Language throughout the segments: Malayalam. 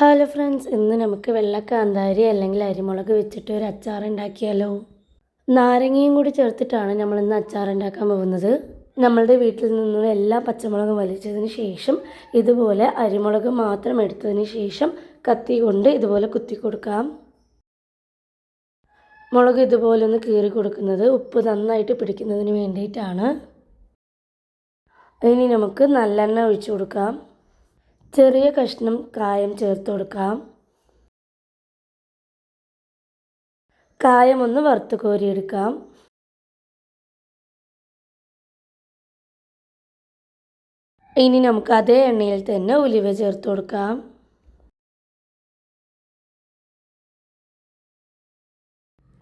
ഹലോ ഫ്രണ്ട്സ് ഇന്ന് നമുക്ക് വെള്ളക്കാന്താരി അല്ലെങ്കിൽ അരിമുളക് വെച്ചിട്ട് ഒരു അച്ചാർ ഉണ്ടാക്കിയാലോ നാരങ്ങയും കൂടി ചേർത്തിട്ടാണ് നമ്മൾ ഇന്ന് അച്ചാർ ഉണ്ടാക്കാൻ പോകുന്നത്. നമ്മളുടെ വീട്ടിൽ നിന്നുള്ള എല്ലാ പച്ചമുളകും വലിച്ചതിന് ശേഷം ഇതുപോലെ അരിമുളക് മാത്രം എടുത്തതിന് ശേഷം കത്തി കൊണ്ട് ഇതുപോലെ കുത്തി കൊടുക്കാം. മുളക് ഇതുപോലെ ഒന്ന് കീറി കൊടുക്കുന്നത് ഉപ്പ് നന്നായിട്ട് പിടിക്കുന്നതിന് വേണ്ടിയിട്ടാണ്. ഇനി നമുക്ക് നല്ലെണ്ണ ഒഴിച്ചു കൊടുക്കാം. ചെറിയ കഷ്ണം കായം ചേർത്ത് കൊടുക്കാം. കായം ഒന്ന് വറുത്ത് കോരിയെടുക്കാം. ഇനി നമുക്ക് അതേ എണ്ണയിൽ തന്നെ ഉലുവ ചേർത്ത് കൊടുക്കാം.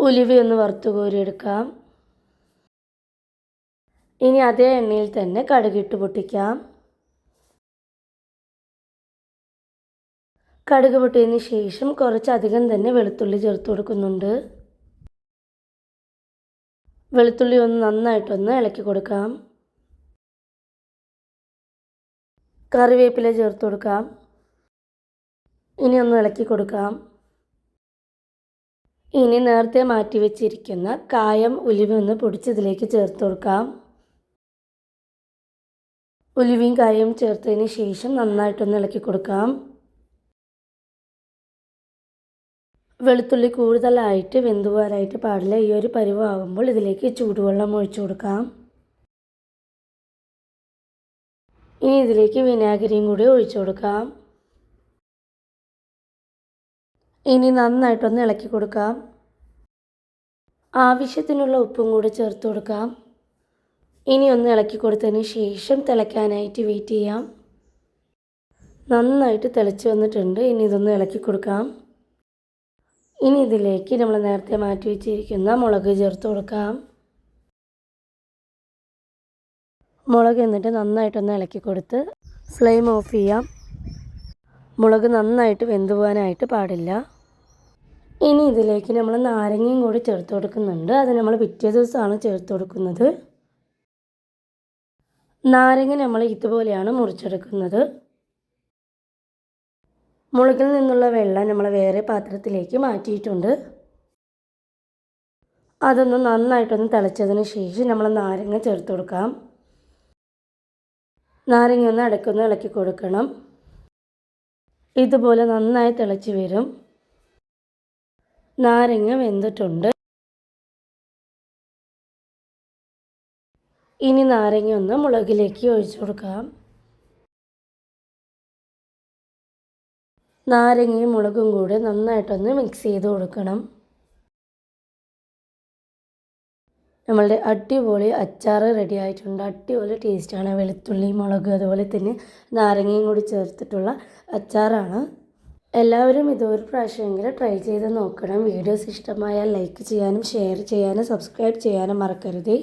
ഉലുവ ഒന്ന് വറുത്ത് കോരിയെടുക്കാം. ഇനി അതേ എണ്ണയിൽ തന്നെ കടുകിട്ട് പൊട്ടിക്കാം. കടുക് പൊട്ടിയതിന് ശേഷം കുറച്ചധികം തന്നെ വെളുത്തുള്ളി ചേർത്ത് കൊടുക്കുന്നുണ്ട്. വെളുത്തുള്ളി ഒന്ന് നന്നായിട്ടൊന്ന് ഇളക്കി കൊടുക്കാം. കറിവേപ്പില ചേർത്ത് കൊടുക്കാം. ഇനി ഒന്ന് ഇളക്കി കൊടുക്കാം. ഇനി നേരത്തെ മാറ്റി വെച്ചിരിക്കുന്ന കായം ഉലുവ ഒന്ന് പൊടിച്ചതിലേക്ക് ചേർത്ത് കൊടുക്കാം. ഉലുവയും കായവും ചേർത്തതിന് ശേഷം നന്നായിട്ടൊന്ന് ഇളക്കി കൊടുക്കാം. വെളുത്തുള്ളി കൂടുതലായിട്ട് വെന്തുപോകാനായിട്ട് പാടില്ല. ഈ ഒരു പരിവാകുമ്പോൾ ഇതിലേക്ക് ചൂടുവെള്ളം ഒഴിച്ചു കൊടുക്കാം. ഇനി ഇതിലേക്ക് വിനാഗിരിയും കൂടി ഒഴിച്ചു കൊടുക്കാം. ഇനി നന്നായിട്ടൊന്ന് ഇളക്കി കൊടുക്കാം. ആവശ്യത്തിനുള്ള ഉപ്പും കൂടി ചേർത്ത് കൊടുക്കാം. ഇനി ഒന്ന് ഇളക്കി കൊടുത്തതിന് ശേഷം തിളയ്ക്കാനായിട്ട് വെയിറ്റ് ചെയ്യാം. നന്നായിട്ട് തിളച്ച് വന്നിട്ടുണ്ട്. ഇനി ഇതൊന്ന് ഇളക്കി കൊടുക്കാം. ഇനി ഇതിലേക്ക് നമ്മൾ നേരത്തെ മാറ്റി വെച്ചിരിക്കുന്ന മുളക് ചേർത്ത് കൊടുക്കാം. മുളക് എന്നിട്ട് നന്നായിട്ടൊന്ന് ഇളക്കി കൊടുത്ത് ഫ്ലെയിം ഓഫ് ചെയ്യാം. മുളക് നന്നായിട്ട് വെന്ത് പോകാനായിട്ട് പാടില്ല. ഇനി ഇതിലേക്ക് നമ്മൾ നാരങ്ങയും കൂടി ചേർത്ത് കൊടുക്കുന്നുണ്ട്. അത് നമ്മൾ പിറ്റേ ദിവസമാണ് ചേർത്ത് കൊടുക്കുന്നത്. നാരങ്ങ നമ്മൾ ഇതുപോലെയാണ് മുറിച്ചെടുക്കുന്നത്. മുളകിൽ നിന്നുള്ള വെള്ളം നമ്മൾ വേറെ പാത്രത്തിലേക്ക് മാറ്റിയിട്ടുണ്ട്. അതൊന്ന് നന്നായിട്ടൊന്ന് തിളച്ചതിന് ശേഷം നമ്മൾ നാരങ്ങ ചേർത്ത് കൊടുക്കാം. നാരങ്ങ ഒന്ന് അടക്കൊന്ന് ഇളക്കി കൊടുക്കണം. ഇതുപോലെ നന്നായി തിളച്ച് വരും. നാരങ്ങ വെന്തിട്ടുണ്ട്. ഇനി നാരങ്ങ ഒന്ന് മുളകിലേക്ക് ഒഴിച്ചു കൊടുക്കാം. നാരങ്ങയും മുളകും കൂടി നന്നായിട്ടൊന്ന് മിക്സ് ചെയ്ത് കൊടുക്കണം. നമ്മളുടെ അടിപൊളി അച്ചാർ റെഡി ആയിട്ടുണ്ട്. അടിപൊളി ടേസ്റ്റാണ് വെളുത്തുള്ളി മുളക് അതുപോലെ തന്നെ നാരങ്ങയും കൂടി ചേർത്തിട്ടുള്ള അച്ചാറാണ്. എല്ലാവരും ഇതൊരു പ്രാവശ്യമെങ്കിലും ട്രൈ ചെയ്ത് നോക്കണം. വീഡിയോസ് ഇഷ്ടമായാൽ ലൈക്ക് ചെയ്യാനും ഷെയർ ചെയ്യാനും സബ്സ്ക്രൈബ് ചെയ്യാനും മറക്കരുതേ.